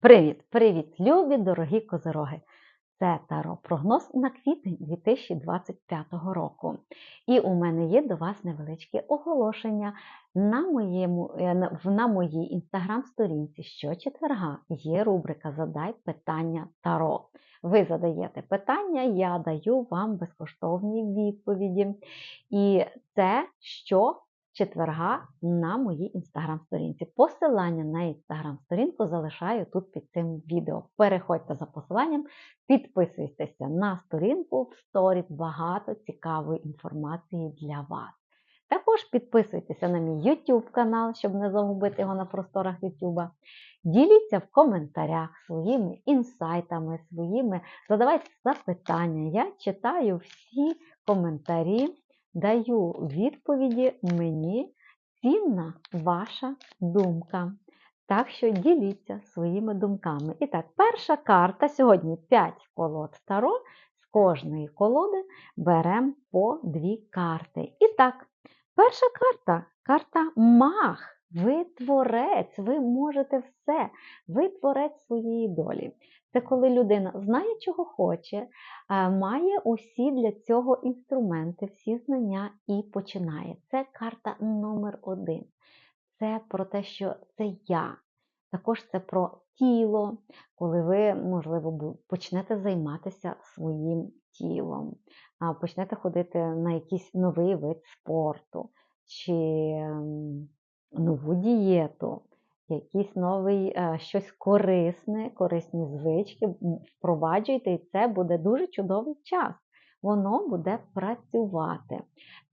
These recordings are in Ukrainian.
Привіт, привіт, любі дорогі козироги! Це Таро прогноз на квітень 2025 року. І у мене є до вас невеличке оголошення. На моєму, е, на моїй інстаграм-сторінці щочетверга є рубрика Задай питання Таро. Ви задаєте питання, я даю вам безкоштовні відповіді. І це що четверга на моїй інстаграм-сторінці. Посилання на інстаграм-сторінку залишаю тут під цим відео. Переходьте за посиланням, підписуйтеся на сторінку в сторіс, багато цікавої інформації для вас. Також підписуйтеся на мій YouTube канал, щоб не загубити його на просторах YouTube. Діліться в коментарях своїми інсайтами, своїми, задавайте запитання. Я читаю всі коментарі даю відповіді мені цінна ваша думка. Так що діліться своїми думками. І так, перша карта сьогодні 5 колод Таро. З кожної колоди беремо по дві карти. І так, перша карта карта Мах. Ви творець, ви можете все, ви творець своєї долі. Це коли людина знає, чого хоче, має усі для цього інструменти, всі знання і починає. Це карта номер один. Це про те, що це я. Також це про тіло, коли ви, можливо, почнете займатися своїм тілом, почнете ходити на якийсь новий вид спорту чи ем, нову дієту, якийсь новий е, щось корисне, корисні звички впроваджуйте, і це буде дуже чудовий час. Воно буде працювати.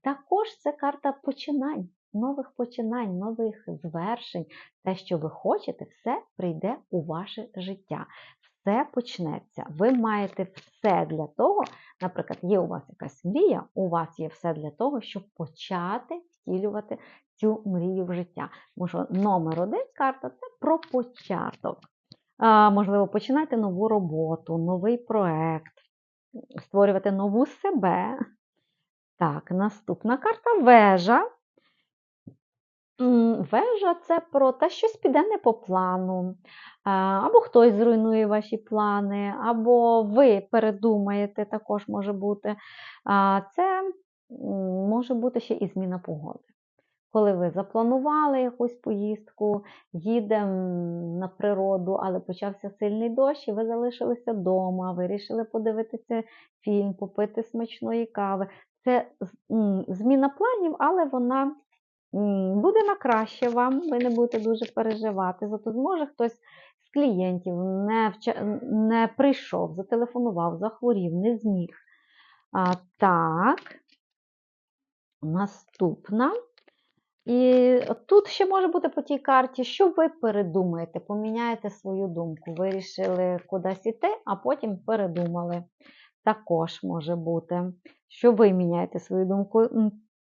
Також це карта починань, нових починань, нових звершень. Те, що ви хочете, все прийде у ваше життя. Все почнеться. Ви маєте все для того, наприклад, є у вас якась мрія, у вас є все для того, щоб почати втілювати цю мрію в життя. Тому що номер один карта це про початок. Можливо, починайте нову роботу, новий проект, створювати нову себе. Так, наступна карта вежа. Вежа це про те, щось піде не по плану, або хтось зруйнує ваші плани, або ви передумаєте, також може бути. Це може бути ще і зміна погоди. Коли ви запланували якусь поїздку, їдемо на природу, але почався сильний дощ, і ви залишилися вдома, вирішили подивитися фільм, попити смачної кави. Це зміна планів, але вона буде на краще вам, ви не будете дуже переживати. Зато зможе хтось з клієнтів не, вча- не прийшов, зателефонував, захворів, не зміг. А, так, наступна. І тут ще може бути по тій карті, що ви передумаєте, поміняєте свою думку. Вирішили кудись іти, а потім передумали. Також може бути, що ви міняєте свою думку.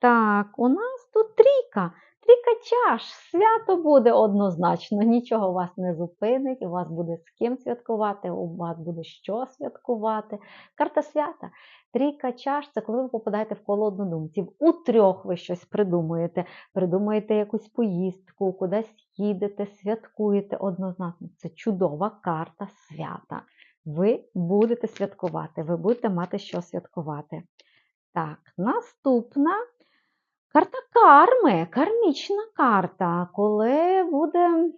Так, у нас тут трійка. Трійка чаш. Свято буде однозначно, нічого вас не зупинить, у вас буде з ким святкувати, у вас буде що святкувати. Карта свята. Трійка чаш це коли ви попадаєте в коло однодумців. У трьох ви щось придумуєте, придумуєте якусь поїздку, кудись їдете, святкуєте однозначно. Це чудова карта свята. Ви будете святкувати, ви будете мати що святкувати. Так, наступна карта карми, кармічна карта, коли буде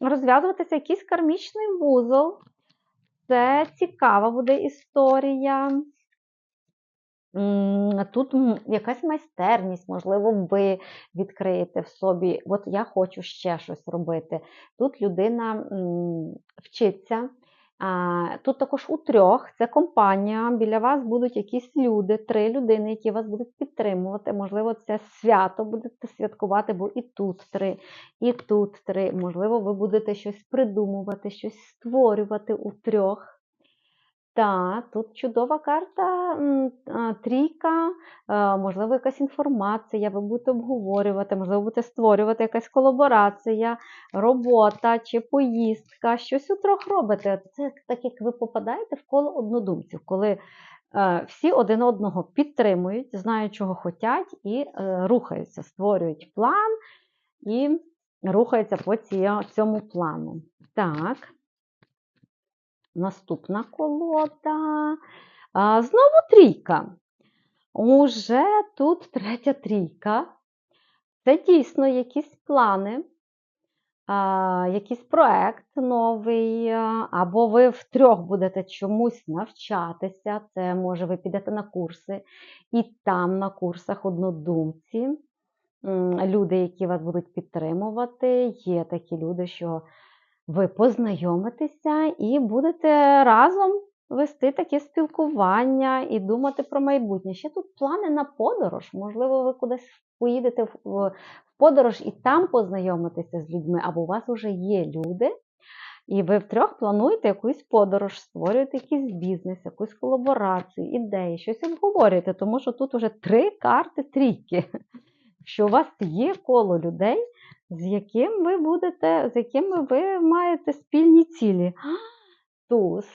розв'язуватися якийсь кармічний вузол. Це цікава буде історія. Тут якась майстерність, можливо, ви відкриєте в собі. От я хочу ще щось робити. Тут людина вчиться. Тут також у трьох це компанія. Біля вас будуть якісь люди, три людини, які вас будуть підтримувати. Можливо, це свято будете святкувати, бо і тут три, і тут три. Можливо, ви будете щось придумувати, щось створювати у трьох. Так, тут чудова карта, трійка, можливо, якась інформація, ви будете обговорювати, можливо, будете створювати якась колаборація, робота чи поїздка, щось у робите. Це так, як ви попадаєте в коло однодумців, коли е, всі один одного підтримують, знають, чого хочуть, і е, рухаються, створюють план і рухаються по цьому плану. Так. Наступна колода. А, знову трійка. Уже тут третя трійка. Це дійсно якісь плани, а, якийсь проект новий, або ви втрьох будете чомусь навчатися. Це може ви підете на курси, і там на курсах однодумці. Люди, які вас будуть підтримувати, є такі люди, що ви познайомитеся і будете разом вести таке спілкування і думати про майбутнє. Ще тут плани на подорож. Можливо, ви кудись поїдете в подорож і там познайомитеся з людьми, або у вас вже є люди, і ви втрьох плануєте якусь подорож, створюєте якийсь бізнес, якусь колаборацію, ідеї, щось обговорюєте, тому що тут вже три карти трійки. Що у вас є коло людей, з яким ви будете, з якими ви маєте спільні цілі. Туз.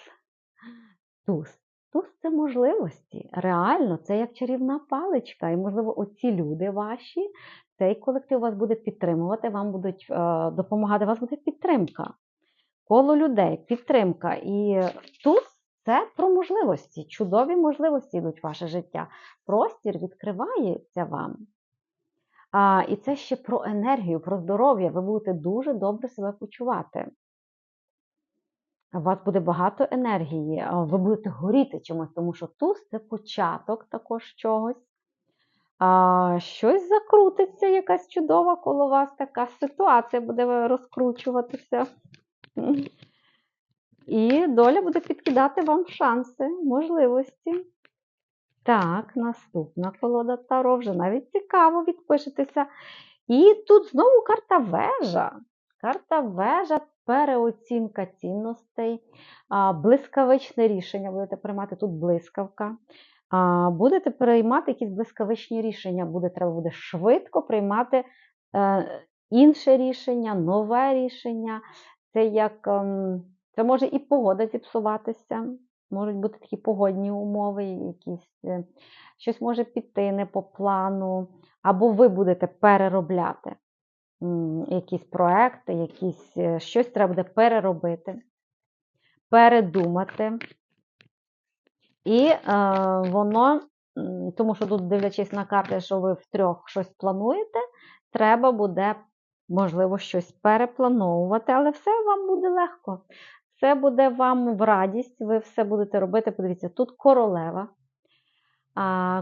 Туз. Туз це можливості. Реально, це як чарівна паличка. І, можливо, оці люди ваші, цей колектив вас буде підтримувати, вам будуть е, допомагати, вас буде підтримка. Коло людей, підтримка. І туз це про можливості. Чудові можливості йдуть в ваше життя. Простір відкривається вам. А, і це ще про енергію, про здоров'я. Ви будете дуже добре себе почувати. У вас буде багато енергії, ви будете горіти чимось, тому що туз це початок також чогось. А, щось закрутиться, якась чудова коло вас така ситуація буде розкручуватися. І доля буде підкидати вам шанси, можливості. Так, наступна колода Таро, вже навіть цікаво відпишетеся. І тут знову карта вежа. Карта вежа, переоцінка цінностей, блискавичне рішення будете приймати тут блискавка. Будете приймати якісь блискавичні рішення, буде, треба буде швидко приймати е, інше рішення, нове рішення. Це як ем, це може і погода зіпсуватися, можуть бути такі погодні умови, якісь, е, щось може піти не по плану, або ви будете переробляти якісь проекти, якісь, е, щось треба буде переробити, передумати. І е, воно, тому що тут, дивлячись на карти, що ви втрьох щось плануєте, треба буде, можливо, щось переплановувати, але все вам буде легко. Все буде вам в радість, ви все будете робити. Подивіться, тут королева.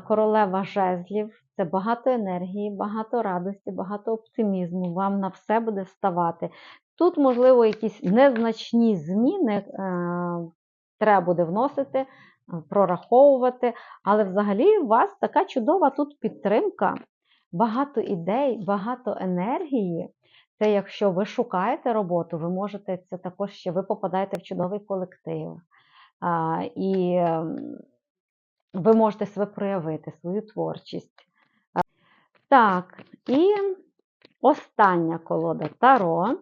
Королева жезлів це багато енергії, багато радості, багато оптимізму. Вам на все буде вставати. Тут, можливо, якісь незначні зміни е, треба буде вносити, е, прораховувати, але взагалі у вас така чудова тут підтримка, багато ідей, багато енергії. Це якщо ви шукаєте роботу, ви можете це також ще ви попадаєте в чудовий колектив. А, і ем, ви можете себе проявити, свою творчість. Так, і остання колода Таро.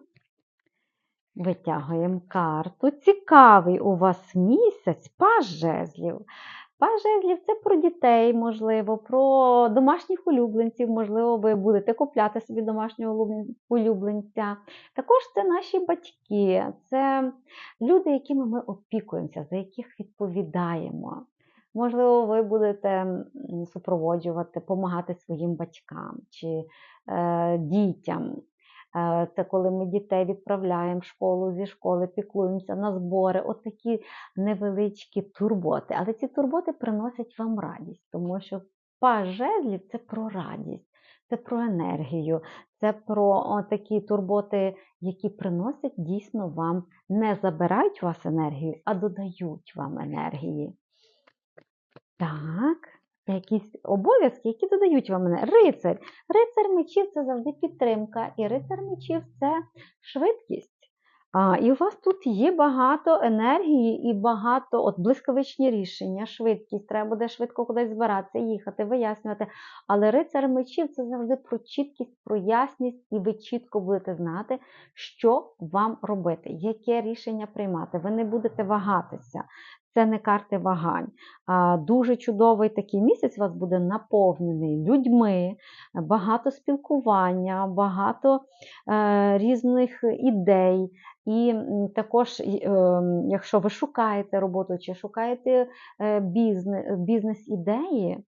Витягуємо карту. Цікавий у вас місяць, паж жезлів. Паж жезлів це про дітей, можливо, про домашніх улюбленців, можливо, ви будете купляти собі домашнього улюбленця. Також це наші батьки, це люди, якими ми опікуємося, за яких відповідаємо. Можливо, ви будете супроводжувати, допомагати своїм батькам чи е, дітям. Е, Це коли ми дітей відправляємо в школу, зі школи піклуємося на збори, от такі невеличкі турботи. Але ці турботи приносять вам радість, тому що паж це про радість, це про енергію, це про такі турботи, які приносять дійсно вам, не забирають у вас енергію, а додають вам енергії. Так, якісь обов'язки, які додають вам енергію. Рицарь. Рицар мечів це завжди підтримка, і рицар мечів це швидкість. А, і у вас тут є багато енергії і багато от, блискавичні рішення, швидкість. Треба буде швидко кудись збиратися, їхати, вияснювати. Але рицар мечів це завжди про чіткість, про ясність, і ви чітко будете знати, що вам робити, яке рішення приймати. Ви не будете вагатися. Це не карти вагань. Дуже чудовий такий місяць у вас буде наповнений людьми, багато спілкування, багато е, різних ідей. І також, е, якщо ви шукаєте роботу чи шукаєте е, бізнес, бізнес-ідеї,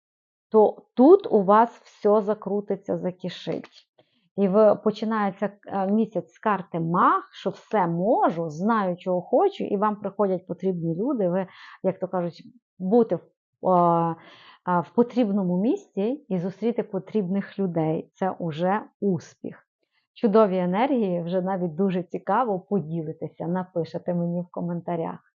то тут у вас все закрутиться, закишить. І ви починається е, місяць з карти маг, що все можу, знаю, чого хочу, і вам приходять потрібні люди. Ви, як то кажуть, бути в, е, е, в потрібному місці і зустріти потрібних людей. Це уже успіх. Чудові енергії, вже навіть дуже цікаво поділитися, напишете мені в коментарях.